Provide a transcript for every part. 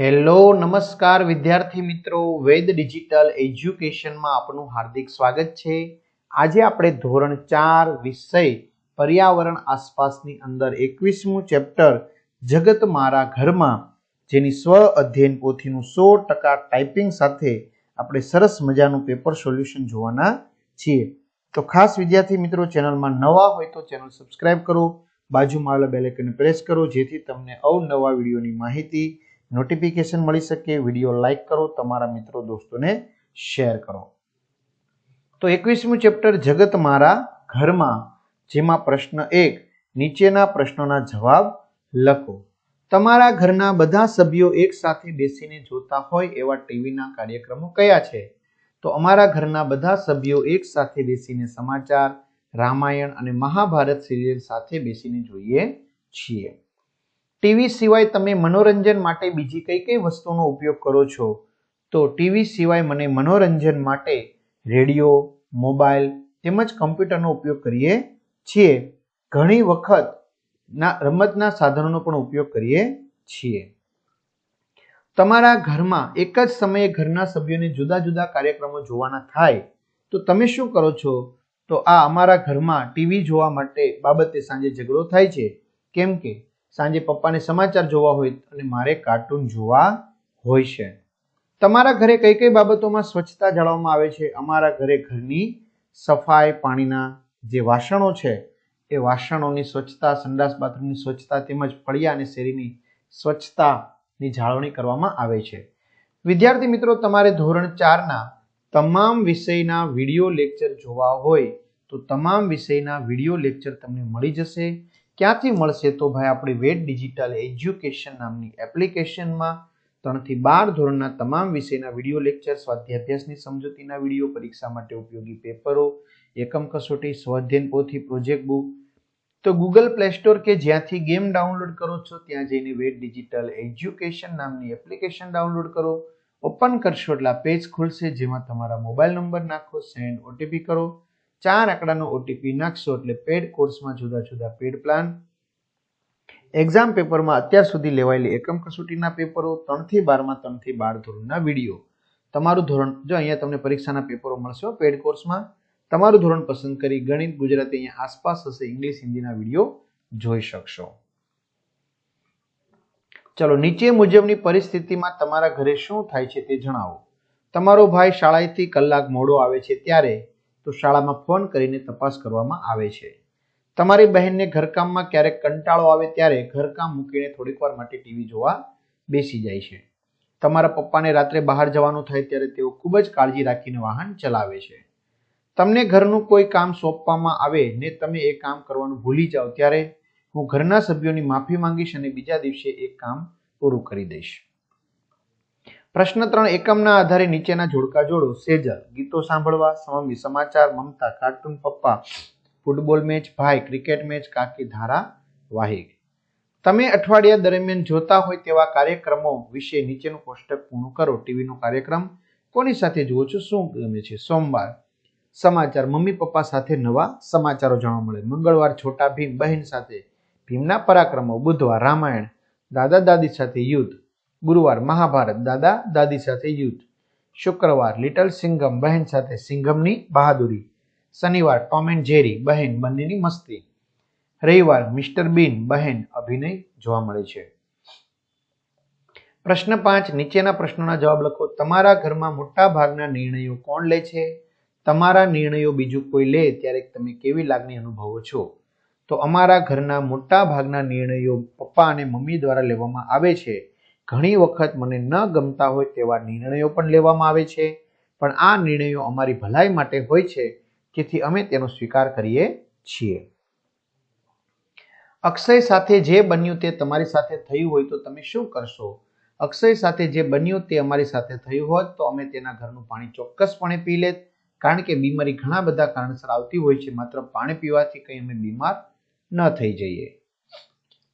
Hello, નમસ્કાર વિદ્યાર્થી મિત્રો. વેદ ડિજિટલ એજ્યુકેશનમાં આપનું હાર્દિક સ્વાગત છે. આજે આપણે ધોરણ ચાર વિષય પર્યાવરણ આસપાસની અંદર એકવીસમું ચેપ્ટર જગત મારા ઘરમાં, જેની સ્વ અધ્યયન પોથીનું સો ટકા ટાઈપિંગ સાથે આપણે સરસ મજાનું પેપર સોલ્યુશન જોવાના છીએ. તો ખાસ વિદ્યાર્થી મિત્રો, ચેનલમાં નવા હોય તો ચેનલ સબસ્ક્રાઇબ કરો. બાજુમાં આવેલા બેલ પ્રેસ કરો, જેથી તમને અવનવા વિડીયોની માહિતી નોટિફિકેશન મળી શકે, વીડિયો લાઈક કરો, તમારા મિત્રો દોસ્તોને શેર કરો. તો એકવીસમું ચેપ્ટર, જગત મારા ઘરમાં, જેમાં પ્રશ્ન એક, નીચેના પ્રશ્નોના જવાબ લખો. તમારા ઘરના બધા સભ્યો એકસાથે બેસીને જોતા હોય એવા ટીવીના કાર્યક્રમો કયા છે? તો અમારા ઘરના બધા સભ્યો એકસાથે બેસીને સમાચાર, રામાયણ અને મહાભારત સિરિયલ સાથે બેસીને જોઈએ છીએ. ટીવી સિવાય તમે મનોરંજન માટે બીજી કઈ કઈ વસ્તુનો ઉપયોગ કરો છો? તો ટીવી સિવાય મને મનોરંજન માટે રેડિયો, મોબાઈલ તેમજ કમ્પ્યુટરનો ઉપયોગ કરીએ છીએ. ઘણી વખત ના રમતના સાધનોનો પણ ઉપયોગ કરીએ છીએ. તમારા ઘરમાં એક જ સમયે ઘરના સભ્યોને જુદા જુદા કાર્યક્રમો જોવાના થાય, તો તમે શું કરો છો? તો આ અમારા ઘરમાં ટીવી જોવા માટે બાબતે સાંજે ઝઘડો થાય છે. કેમ કે સાંજે પપ્પાને સમાચાર જોવા હોય અને મારે કાર્ટૂન જોવા હોય છે. તમારા ઘરે કઈ કઈ બાબતોમાં સ્વચ્છતા જાળવવામાં આવે છે? અમારા ઘરે ઘરની સફાઈ, પાણીના જે વાસણો છે, એ વાસણોની સ્વચ્છતા, સંડાસ બાથરૂમની સ્વચ્છતા તેમજ ફળિયા અને શેરીની સ્વચ્છતાની જાળવણી કરવામાં આવે છે. વિદ્યાર્થી મિત્રો, તમારે ધોરણ ચારના તમામ વિષયના વીડિયો લેક્ચર જોવા હોય તો તમામ વિષયના વીડિયો લેક્ચર તમને મળી જશે. ક્યાંથી મળશે તો ભાઈ આપણી વેટ ડિજિટલ એજ્યુકેશન નામની એપ્લિકેશનમાં? ત્રણથી બાર ધોરણના તમામ વિષયના વીડિયો લેક્ચર સ્વાધ્યાય અભ્યાસની સમજૂતીના વીડિયો, પરીક્ષા માટે ઉપયોગી પેપરો, એકમ કસોટી, સ્વાધ્યાયન પોથી પ્રોજેક્ટ બુક. તો ગૂગલ પ્લે સ્ટોર કે જ્યાંથી ગેમ ડાઉનલોડ કરો છો, ત્યાં જઈને વેટ ડિજિટલ એજ્યુકેશન નામની એપ્લિકેશન ડાઉનલોડ કરો. ઓપન કરશો એટલે પેજ ખુલશે, જેમાં તમારા મોબાઈલ નંબર નાખો, સેન્ડ ઓટીપી કરો. ચાર આંકડાનો ઓટીપી નાખશો એટલે પેડ કોર્સમાં જુદા જુદા પેડ પ્લાન એક્ઝામ પેપરમાં અત્યાર સુધી લેવાયેલી એકમ કસોટીના પેપરો, ત્રણથી બારમાં, ત્રણથી બાર ધોરણના વીડિયો. તમારું ધોરણ, જો અહીંયા તમને પરીક્ષાના પેપરો મળશે પેડ કોર્સમાં તમારું ધોરણ પસંદ કરી ગણિત, ગુજરાતી અહીંયા આસપાસ હશે, ઇંગ્લિશ, હિન્દીના વીડિયો જોઈ શકશો. ચલો, નીચે મુજબની પરિસ્થિતિમાં તમારા ઘરે શું થાય છે તે જણાવો. તમારો ભાઈ શાળાએથી કલાક મોડો આવે છે ત્યારે તો શાળામાં ફોન કરીને તપાસ કરવામાં આવે છે. તમારી બહેનને ઘરકામમાં ક્યારેક કંટાળો આવે ત્યારે ઘરકામ મૂકીને થોડીક વાર માટે ટીવી જોવા બેસી જાય છે. તમારા પપ્પાને રાત્રે બહાર જવાનું થાય ત્યારે તેઓ ખૂબ જ કાળજી રાખીને વાહન ચલાવે છે. તમને ઘરનું કોઈ કામ સોંપવામાં આવે ને તમે એ કામ કરવાનું ભૂલી જાઓ ત્યારે હું ઘરના સભ્યોની માફી માંગીશ અને બીજા દિવસે એ કામ પૂરું કરી દઈશ. પ્રશ્ન ત્રણ, એકમના આધારે નીચેના જોડકા જોડો. સેજલ, ગીતો સાંભળવા સ્વામી સમાચાર, મમતા, કાર્ટૂન, પપ્પા, ફૂટબોલ મેચ, ભાઈ, ક્રિકેટ મેચ, કાકી, ધારા વાહિક તમે અઠવાડિયા દરમિયાન જોતા હોય તેવા કાર્યક્રમો વિશે નીચેનું કોષ્ટક પૂર્ણ કરો. ટીવીનો કાર્યક્રમ કોની સાથે જુઓ છો? શું ગમે છે? સોમવાર. સમાચાર, મમ્મી, પપ્પા સાથે નવા સમાચારો જાણવા મળે. મંગળવાર, છોટા ભીમ, બહેન સાથે ભીમના પરાક્રમો. બુધવાર, રામાયણ. દાદા, દાદી સાથે યુદ્ધ. ગુરુવાર મહાભારત, દાદા, દાદી સાથે યુદ્ધ. શુક્રવાર લિટલ સિંઘમ, બહેન સાથે સિંઘમની બહાદુરી. શનિવાર ટોમ એન્ડ જેરી, બહેન બંનેની મસ્તી. રવિવાર મિસ્ટર બીન, બહેન અભિનય જોવા મળે છે. પ્રશ્ન પાંચ, નીચેના પ્રશ્નોના જવાબ લખો. તમારા ઘરમાં મોટા ભાગના નિર્ણયો કોણ લે છે? તમારા નિર્ણયો બીજું કોઈ લે ત્યારે તમે કેવી લાગણી અનુભવો છો? તો અમારા ઘરના મોટા ભાગના નિર્ણયો પપ્પા અને મમ્મી દ્વારા લેવામાં આવે છે. ઘણી વખત મને ન ગમતા હોય તેવા નિર્ણયો પણ લેવામાં આવે છે. પણ આ નિર્ણયો અમારી ભલાઈ માટે હોય છે જેથી અમે તેનો સ્વીકાર કરીએ છીએ. અક્ષય સાથે જે બન્યું તે તમારી સાથે થયું હોય તો તમે શું કરશો? અક્ષય સાથે જે બન્યું તે અમારી સાથે થયું હોત તો અમે તેના ઘરનું પાણી ચોક્કસપણે પી લેત. કારણ કે બીમારી ઘણા બધા કારણસર આવતી હોય છે, માત્ર પાણી પીવાથી કંઈ અમે બીમાર ન થઈ જઈએ.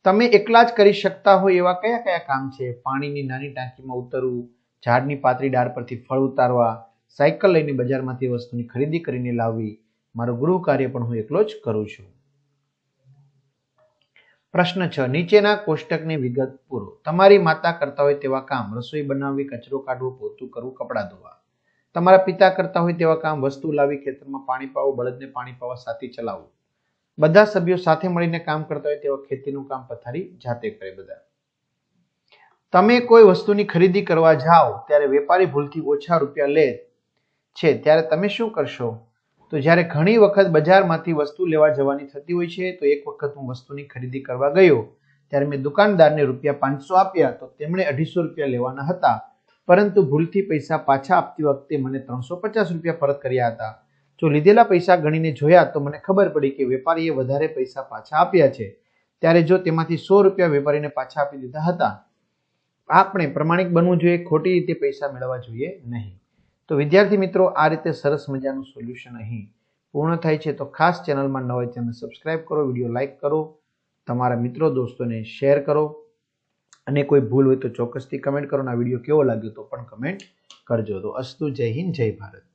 તમે એકલા જ કરી શકતા હોય એવા કયા કયા કામ છે? પાણીની નાની ટાંકીમાં ઉતરવું, ઝાડની પાતળી ડાળ પરથી ફળ ઉતારવા, સાયકલ લઈને બજારમાંથી વસ્તુની ખરીદી કરીને લાવવી, મારું ગૃહ કાર્ય પણ હું એકલો જ કરું છું. પ્રશ્ન છ. નીચેના કોષ્ટકની વિગત પૂરો. તમારી માતા કરતા હોય તેવા કામ, રસોઈ બનાવવી, કચરો કાઢવો, પોતું કરવું, કપડાં ધોવા. તમારા પિતા કરતા હોય તેવા કામ, વસ્તુ લાવી, ખેતરમાં પાણી પાવું, બળદને પાણી પાવા, સાથી ચલાવવું. બધા સભ્યો સાથે મળીને કામ કરતા હોય તેવા ખેતીનું કામ પથારી જાતે કરે બધા. તમે કોઈ વસ્તુની ખરીદી કરવા જાઓ, ત્યારે વેપારી ભૂલથી ઓછા રૂપિયા લે છે, ત્યારે તમે શું કરશો? તો જ્યારે ઘણી વખત બજારમાંથી વસ્તુ લેવા જવાની થતી હોય છે, તો એક વખત હું વસ્તુની ખરીદી કરવા ગયો, ત્યારે મેં દુકાનદારને રૂપિયા પાંચસો આપ્યા, તો તેમણે અઢીસો રૂપિયા લેવાના હતા. પરંતુ ભૂલથી પૈસા પાછા આપતી વખતે મને ત્રણસો પચાસ રૂપિયા પરત કર્યા હતા. જો લીધેલા પૈસા ગણીને જોયા તો મને ખબર પડી કે વેપારીએ વધારે પૈસા પાછા આપ્યા છે. ત્યારે જો તેમાંથી સો રૂપિયા વેપારીને પાછા આપી દીધા હતા, આપણે પ્રમાણિક બનવું જોઈએ, ખોટી રીતે પૈસા મેળવવા જોઈએ નહીં. તો વિદ્યાર્થી મિત્રો, આ રીતે સરસ મજાનું સોલ્યુશન અહીં પૂર્ણ થાય છે. તો ખાસ ચેનલમાં ન હોય ચેનલ સબસ્ક્રાઇબ કરો, વીડિયો લાઇક કરો, તમારા મિત્રો દોસ્તોને શેર કરો, અને કોઈ ભૂલ હોય તો ચોક્કસથી કમેન્ટ કરો. અને આ વીડિયો કેવો લાગ્યો તો પણ કમેન્ટ કરજો. તો અસ્તુ જય હિન્દ, જય ભારત.